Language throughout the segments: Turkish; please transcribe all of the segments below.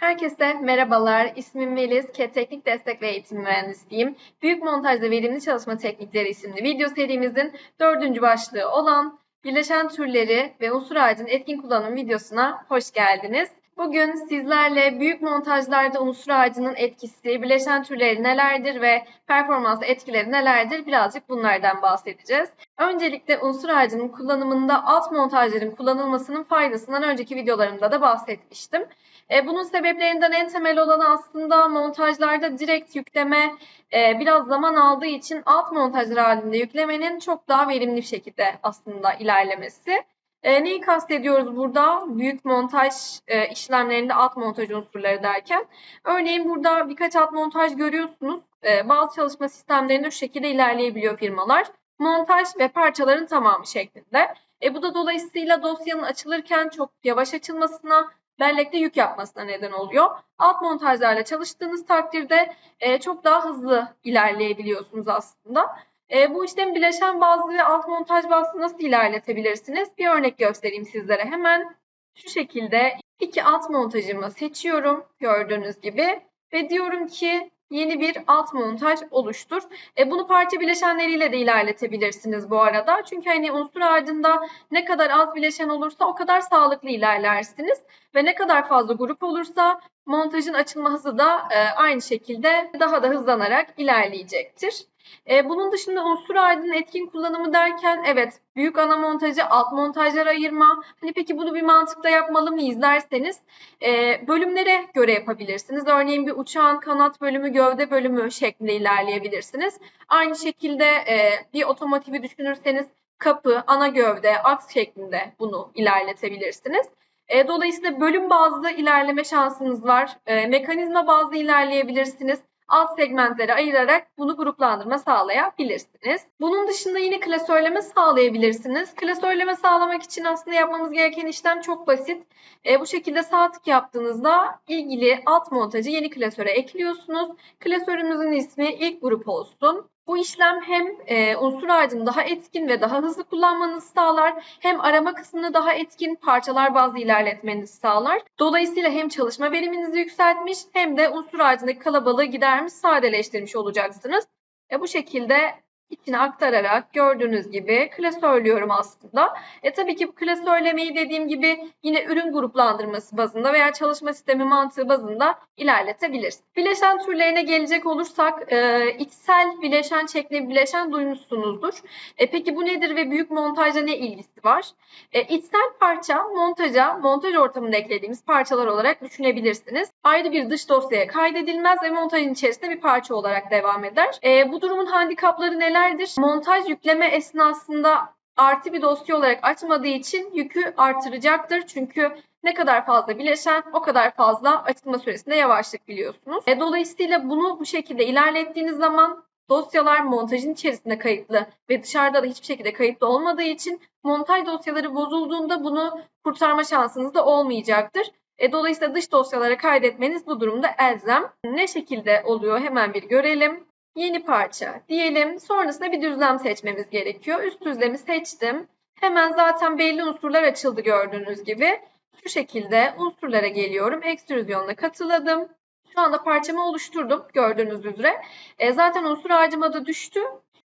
Herkese merhabalar. İsmim Melis. KET Teknik Destek ve Eğitim Mühendisiyim. Büyük Montajda Verimli Çalışma Teknikleri isimli video serimizin dördüncü başlığı olan birleşen türleri ve unsur ağacının etkin kullanım videosuna hoş geldiniz. Bugün sizlerle büyük montajlarda unsur ağacının etkisi, bileşen türleri nelerdir ve performans etkileri nelerdir birazcık bunlardan bahsedeceğiz. Öncelikle unsur ağacının kullanımında alt montajların kullanılmasının faydasından önceki videolarımda da bahsetmiştim. E, bunun sebeplerinden en temel olanı aslında montajlarda direkt yükleme e, biraz zaman aldığı için alt montajlar halinde yüklemenin çok daha verimli bir şekilde aslında ilerlemesi. E, neyi kastediyoruz burada? Büyük montaj e, işlemlerinde alt montaj unsurları derken. Örneğin burada birkaç alt montaj görüyorsunuz. E, bazı çalışma sistemlerinde şu şekilde ilerleyebiliyor firmalar. Montaj ve parçaların tamamı şeklinde. E, bu da dolayısıyla dosyanın açılırken çok yavaş açılmasına, bellekte yük yapmasına neden oluyor. Alt montajlarla çalıştığınız takdirde e, çok daha hızlı ilerleyebiliyorsunuz aslında. E, bu işlemi bileşen bazlı ve alt montaj bazlı nasıl ilerletebilirsiniz? Bir örnek göstereyim sizlere. Hemen şu şekilde iki alt montajımı seçiyorum gördüğünüz gibi ve diyorum ki yeni bir alt montaj oluştur. E, bunu parça bileşenleriyle de ilerletebilirsiniz bu arada. Çünkü hani unsur ağacında ne kadar az bileşen olursa o kadar sağlıklı ilerlersiniz. Ve ne kadar fazla grup olursa montajın açılma hızı da e, aynı şekilde daha da hızlanarak ilerleyecektir. E, bunun dışında unsur ağacının etkin kullanımı derken evet büyük ana montajı alt montajlara ayırma. Hani peki bunu bir mantıkla yapmalı mıyız derseniz e, bölümlere göre yapabilirsiniz. Örneğin bir uçağın kanat bölümü, gövde bölümü şeklinde ilerleyebilirsiniz. Aynı şekilde e, bir otomotivi düşünürseniz kapı, ana gövde, aks şeklinde bunu ilerletebilirsiniz. E, dolayısıyla bölüm bazlı ilerleme şansınız var. E, mekanizma bazlı ilerleyebilirsiniz alt segmentlere ayırarak bunu gruplandırma sağlayabilirsiniz. Bunun dışında yine klasörleme sağlayabilirsiniz. Klasörleme sağlamak için aslında yapmamız gereken işlem çok basit. E, bu şekilde sağ tık yaptığınızda ilgili alt montajı yeni klasöre ekliyorsunuz. Klasörümüzün ismi ilk grup olsun. Bu işlem hem e, unsur ağacını daha etkin ve daha hızlı kullanmanızı sağlar, hem arama kısmını daha etkin parçalar bazlı ilerletmenizi sağlar. Dolayısıyla hem çalışma veriminizi yükseltmiş hem de unsur ağacındaki kalabalığı gidermiş, sadeleştirmiş olacaksınız. E, bu şekilde içine aktararak gördüğünüz gibi klasörlüyorum aslında. E tabii ki bu klasörlemeyi dediğim gibi yine ürün gruplandırması bazında veya çalışma sistemi mantığı bazında ilerletebiliriz. Bileşen türlerine gelecek olursak e, içsel bileşen, çekli bileşen duymuşsunuzdur. E, peki bu nedir ve büyük montajla ne ilgisi var? E, içsel parça montaja, montaj ortamında eklediğimiz parçalar olarak düşünebilirsiniz. Ayrı bir dış dosyaya kaydedilmez ve montajın içerisinde bir parça olarak devam eder. E, bu durumun handikapları neler? Nelerdir? Montaj yükleme esnasında artı bir dosya olarak açmadığı için yükü artıracaktır. Çünkü ne kadar fazla bileşen o kadar fazla açılma süresinde yavaşlık biliyorsunuz. E, dolayısıyla bunu bu şekilde ilerlettiğiniz zaman dosyalar montajın içerisinde kayıtlı ve dışarıda da hiçbir şekilde kayıtlı olmadığı için montaj dosyaları bozulduğunda bunu kurtarma şansınız da olmayacaktır. E, dolayısıyla dış dosyalara kaydetmeniz bu durumda elzem. Ne şekilde oluyor hemen bir görelim yeni parça diyelim. Sonrasında bir düzlem seçmemiz gerekiyor. Üst düzlemi seçtim. Hemen zaten belli unsurlar açıldı gördüğünüz gibi. Şu şekilde unsurlara geliyorum. Ekstrüzyonla katıladım. Şu anda parçamı oluşturdum gördüğünüz üzere. E, zaten unsur ağacım adı düştü.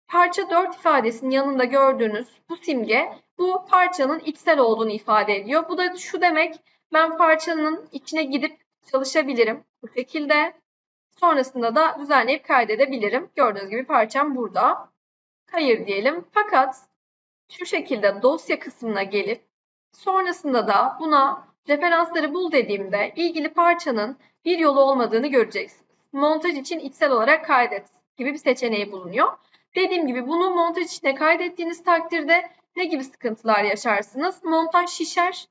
Parça 4 ifadesinin yanında gördüğünüz bu simge bu parçanın içsel olduğunu ifade ediyor. Bu da şu demek ben parçanın içine gidip çalışabilirim. Bu şekilde Sonrasında da düzenleyip kaydedebilirim. Gördüğünüz gibi parçam burada. Hayır diyelim. Fakat şu şekilde dosya kısmına gelip sonrasında da buna referansları bul dediğimde ilgili parçanın bir yolu olmadığını göreceksiniz. Montaj için içsel olarak kaydet gibi bir seçeneği bulunuyor. Dediğim gibi bunu montaj içine kaydettiğiniz takdirde ne gibi sıkıntılar yaşarsınız? Montaj şişer.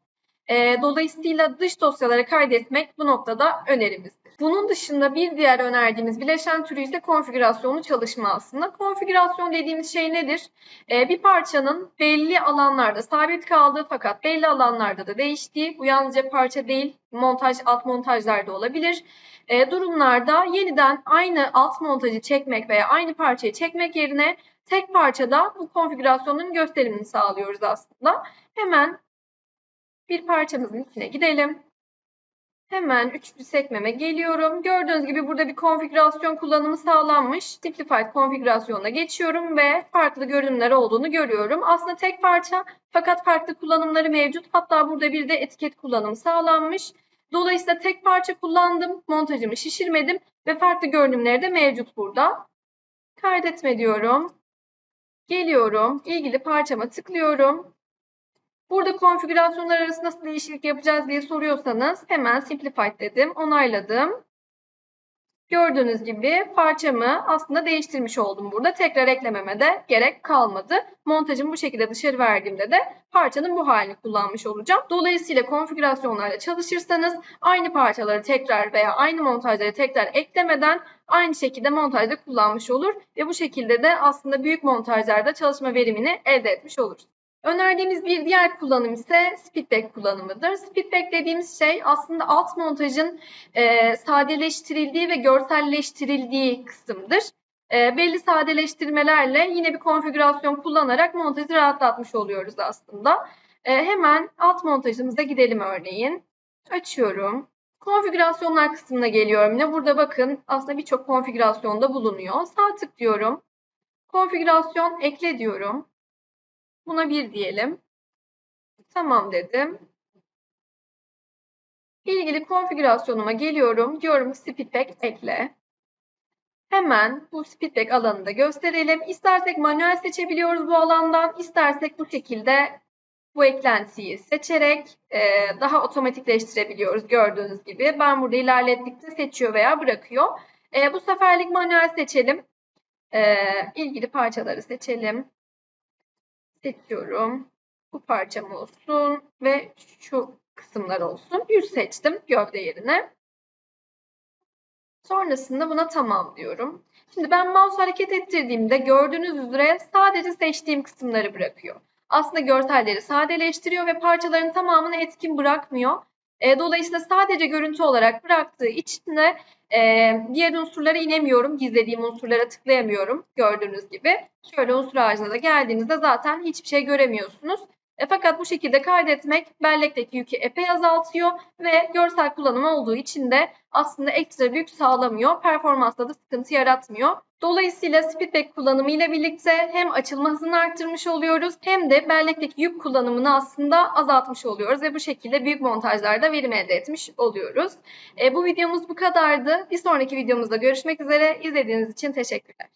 E, dolayısıyla dış dosyalara kaydetmek bu noktada önerimiz. Bunun dışında bir diğer önerdiğimiz bileşen türü ise konfigürasyonlu çalışma aslında. Konfigürasyon dediğimiz şey nedir? Ee, bir parçanın belli alanlarda sabit kaldığı fakat belli alanlarda da değiştiği, bu yalnızca parça değil, montaj, alt montajlar da olabilir. Ee, durumlarda yeniden aynı alt montajı çekmek veya aynı parçayı çekmek yerine tek parçada bu konfigürasyonun gösterimini sağlıyoruz aslında. Hemen bir parçamızın içine gidelim. Hemen üçlü sekmeme geliyorum. Gördüğünüz gibi burada bir konfigürasyon kullanımı sağlanmış. Simplified konfigürasyonuna geçiyorum ve farklı görünümler olduğunu görüyorum. Aslında tek parça fakat farklı kullanımları mevcut. Hatta burada bir de etiket kullanımı sağlanmış. Dolayısıyla tek parça kullandım. Montajımı şişirmedim ve farklı görünümleri de mevcut burada. Kaydetme diyorum. Geliyorum. ilgili parçama tıklıyorum. Burada konfigürasyonlar arasında nasıl değişiklik yapacağız diye soruyorsanız hemen Simplified dedim. Onayladım. Gördüğünüz gibi parçamı aslında değiştirmiş oldum burada. Tekrar eklememe de gerek kalmadı. Montajımı bu şekilde dışarı verdiğimde de parçanın bu halini kullanmış olacağım. Dolayısıyla konfigürasyonlarla çalışırsanız aynı parçaları tekrar veya aynı montajları tekrar eklemeden aynı şekilde montajda kullanmış olur ve bu şekilde de aslında büyük montajlarda çalışma verimini elde etmiş oluruz. Önerdiğimiz bir diğer kullanım ise speedback kullanımıdır. Speedback dediğimiz şey aslında alt montajın e, sadeleştirildiği ve görselleştirildiği kısımdır. E, belli sadeleştirmelerle yine bir konfigürasyon kullanarak montajı rahatlatmış oluyoruz aslında. E, hemen alt montajımıza gidelim örneğin. Açıyorum. Konfigürasyonlar kısmına geliyorum. Yine burada bakın aslında birçok konfigürasyonda bulunuyor. Sağ tık diyorum. Konfigürasyon ekle diyorum. Buna bir diyelim. Tamam dedim. İlgili konfigürasyonuma geliyorum. Diyorum speedback ekle. Hemen bu speedback alanını da gösterelim. İstersek manuel seçebiliyoruz bu alandan. İstersek bu şekilde bu eklentiyi seçerek e, daha otomatikleştirebiliyoruz gördüğünüz gibi. Ben burada ilerlettikçe seçiyor veya bırakıyor. E, bu seferlik manuel seçelim. E, ilgili parçaları seçelim seçiyorum. Bu parçam olsun ve şu kısımlar olsun. Yüz seçtim gövde yerine. Sonrasında buna tamam diyorum. Şimdi ben mouse hareket ettirdiğimde gördüğünüz üzere sadece seçtiğim kısımları bırakıyor. Aslında görselleri sadeleştiriyor ve parçaların tamamını etkin bırakmıyor. E, dolayısıyla sadece görüntü olarak bıraktığı için de e, diğer unsurlara inemiyorum. Gizlediğim unsurlara tıklayamıyorum gördüğünüz gibi. Şöyle unsur ağacına da geldiğinizde zaten hiçbir şey göremiyorsunuz. E, fakat bu şekilde kaydetmek bellekteki yükü epey azaltıyor ve görsel kullanım olduğu için de aslında ekstra büyük sağlamıyor. Performansta da sıkıntı yaratmıyor. Dolayısıyla speedback kullanımı ile birlikte hem açılma hızını arttırmış oluyoruz hem de bellekteki yük kullanımını aslında azaltmış oluyoruz ve bu şekilde büyük montajlarda verim elde etmiş oluyoruz. E, bu videomuz bu kadardı. Bir sonraki videomuzda görüşmek üzere. İzlediğiniz için teşekkürler.